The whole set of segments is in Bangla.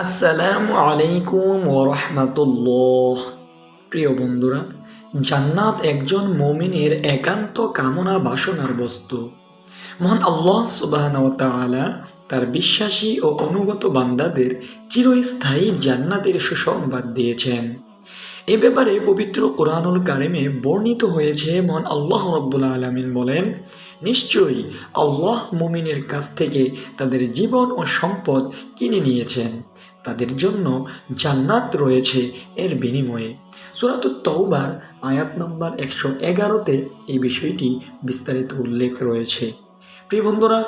আসসালামু আলাইকুম ও ওরহমাতুল্লাহ প্রিয় বন্ধুরা, জান্নাত একজন মমিনের একান্ত কামনা, বাসনার বস্তু। মহান আল্লাহ সুবাহ তার বিশ্বাসী ও অনুগত বান্দাদের চিরস্থায়ী জান্নাতের সুসংবাদ দিয়েছেন। এ ব্যাপারে পবিত্র কোরআনুল কারিমে বর্ণিত হয়েছে, মহান আল্লাহ রব্বুল আলমিন বলেন নিশ্চয়ই আল্লাহ মুমিনের কাছ থেকে তাদের জীবন ও সম্পদ কিনে নিয়েছেন। তাদের জন্য জান্নাত রয়েছে এর বিনিময়ে। সুরাত তৌবার আয়াত নম্বর একশো এগারোতে এই বিষয়টি বিস্তারিত উল্লেখ রয়েছে। প্রিয় বন্ধুরা,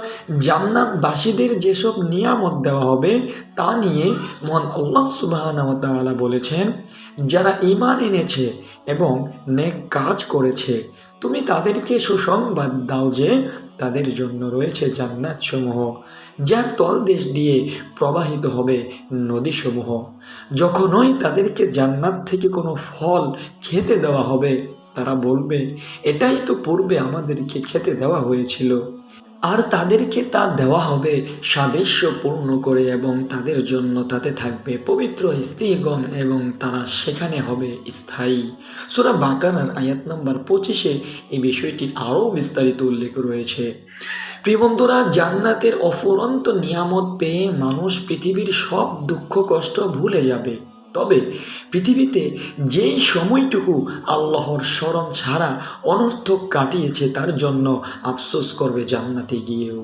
জান্নাতবাসীদের যেসব নিয়ামত দেওয়া হবে তা নিয়ে মহান আল্লাহ সুবাহ বলেছেন, যারা ইমান এনেছে এবং নেক কাজ করেছে, তুমি তাদেরকে সুসংবাদ দাও যে তাদের জন্য রয়েছে জান্নাত সমূহ যার তলদেশ দিয়ে প্রবাহিত হবে নদীসমূহ। যখনই তাদেরকে জান্নাত থেকে কোনো ফল খেতে দেওয়া হবে, তারা বলবে, এটাই তো পূর্বে আমাদেরকে খেতে দেওয়া হয়েছিল। আর তাদেরকে তা দেওয়া হবে সাদৃশ্য পূর্ণ করে এবং তাদের জন্য তাতে থাকবে পবিত্র স্ত্রীগণ এবং তারা সেখানে হবে স্থায়ী। সুরা বাঁকানার আয়াত নম্বর পঁচিশে এই বিষয়টি আরও বিস্তারিত উল্লেখ রয়েছে। প্রিয়বন্ধুরা জান্নাতের অফুরন্ত নিয়ামত পেয়ে মানুষ পৃথিবীর সব দুঃখ কষ্ট ভুলে যাবে। তবে পৃথিবীতে যেই সময়টুকু আল্লাহর স্মরণ ছাড়া অনর্থক কাটিয়েছে তার জন্য আফসোস করবে জান্নাতে গিয়েও।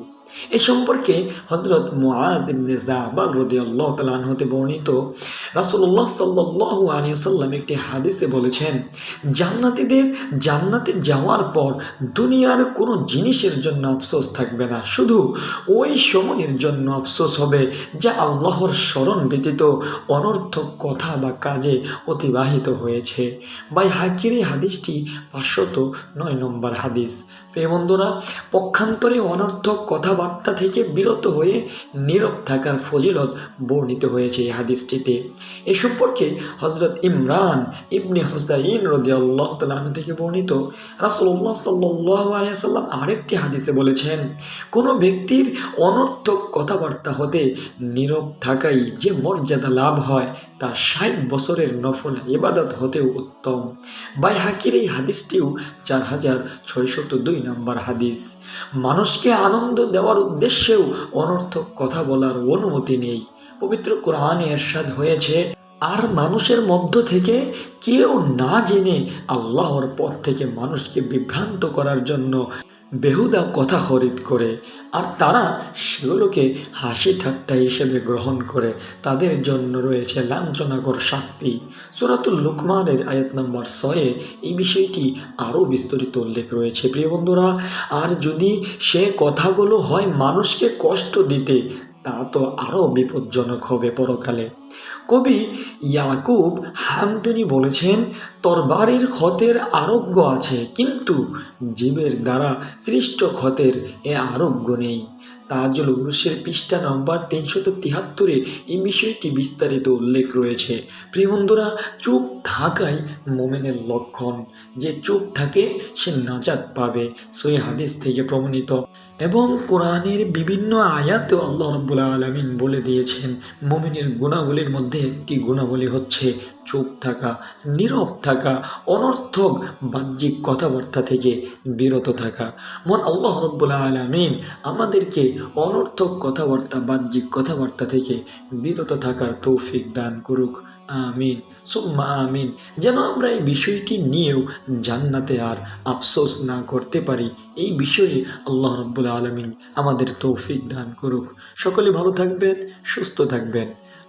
এ সম্পর্কে হজরত মুআজ ইবনে তাআলা হতে বর্ণিত রাসূলুল্লাহ সাল্লাল্লাহু আলাইহি সাল্লাম একটি হাদিসে বলেছেন, জান্নাতীদের জান্নাতে যাওয়ার পর দুনিয়ার কোনো জিনিসের জন্য আফসোস থাকবে না। শুধু ওই সময়ের জন্য আফসোস হবে যা আল্লাহর স্মরণ ব্যতীত অনর্থক কথা বা কাজে অতিবাহিত হয়েছে। বাই হাকির এই হাদিসটি পাঁচশত নয় নম্বর হাদিস। প্রিয় বন্ধুরা, পক্ষান্তরে অনর্থক কথাবার্তা থেকে বিরত হয়ে নীরব থাকার ফজিলত বর্ণিত হয়েছে এই হাদিসটিতে। এ সম্পর্কে হজরত ইমরান ইবনে হুসাইন রদি আল্লাহ তালন থেকে বর্ণিত রাসুল্লাহ সাল্লাহ আলিয়াল্লাম আরেকটি হাদিসে বলেছেন, কোনো ব্যক্তির অনর্থক কথাবার্তা হতে নীরব থাকাই যে মর্যাদা লাভ হয়, তা ষাট বছরের নফল ইবাদত হতেও উত্তম। বাই হাকির এই হাদিসটিও চার হাজার ছয়শত দুই নম্বর হাদিস। মানুষকে আনন্দ দেওয়ার উদ্দেশ্যেও অনর্থক কথা বলার অনুমতি নেই। পবিত্র কোরআনে এরশাদ হয়েছে, আর মানুষের মধ্য থেকে কেউ না জেনে আল্লাহর পথ থেকে মানুষকে বিভ্রান্ত করার জন্য বেহুদা কথা খরিদ করে, আর তারা সেগুলোকে হাসি ঠাট্টা হিসেবে গ্রহণ করে। তাদের জন্য রয়েছে লাঞ্ছনাকর শাস্তি। সুরাতুল লুকমানের আয়াত নম্বর ছয়ে এই বিষয়টি আরও বিস্তারিত উল্লেখ রয়েছে। প্রিয় বন্ধুরা, আর যদি সে কথাগুলো হয় মানুষকে কষ্ট দিতে তা তো আরও বিপজ্জনক হবে পরকালে। কবি ইয়াকুব হামদুনি বলেছেন, তরবারির ক্ষতের আরোগ্য আছে, কিন্তু জীবের দ্বারা সৃষ্ট ক্ষতের এ আরোগ্য নেই। তাজুল উরুষের পৃষ্ঠা নম্বর তিনশত তিহাত্তরে এই বিষয়টি বিস্তারিত উল্লেখ রয়েছে। প্রিয় বন্ধুরা, চুপ থাকাই মোমেনের লক্ষণ। যে চুপ থাকে, সে নাজাত পাবে সই হাদিস থেকে প্রমাণিত। এবং কোরআনের বিভিন্ন আয়াতেও আল্লাহ রব্বুল আলমিন বলে দিয়েছেন, মোমিনের গুণাবলীর মধ্যে একটি গুণাবলী হচ্ছে চুপ থাকা, নীরব থাকা, অনর্থক বাহ্যিক কথাবার্তা থেকে বিরত থাকা। মন আল্লাহ রব্বুল আলমিন আমাদেরকে অনর্থক কথাবার্তা, বাহ্যিক কথাবার্তা থেকে বিরত থাকার তৌফিক দান করুক। আমিন। সুম্মা আমিন। যেন আমরা এই বিষয়টি নিয়েও জান্নাতে আর আফসোস না করতে পারি, এই বিষয়ে আল্লাহ রব্বুল আলমিন আমাদের তৌফিক দান করুক। সকলে ভালো থাকবেন, সুস্থ থাকবেন।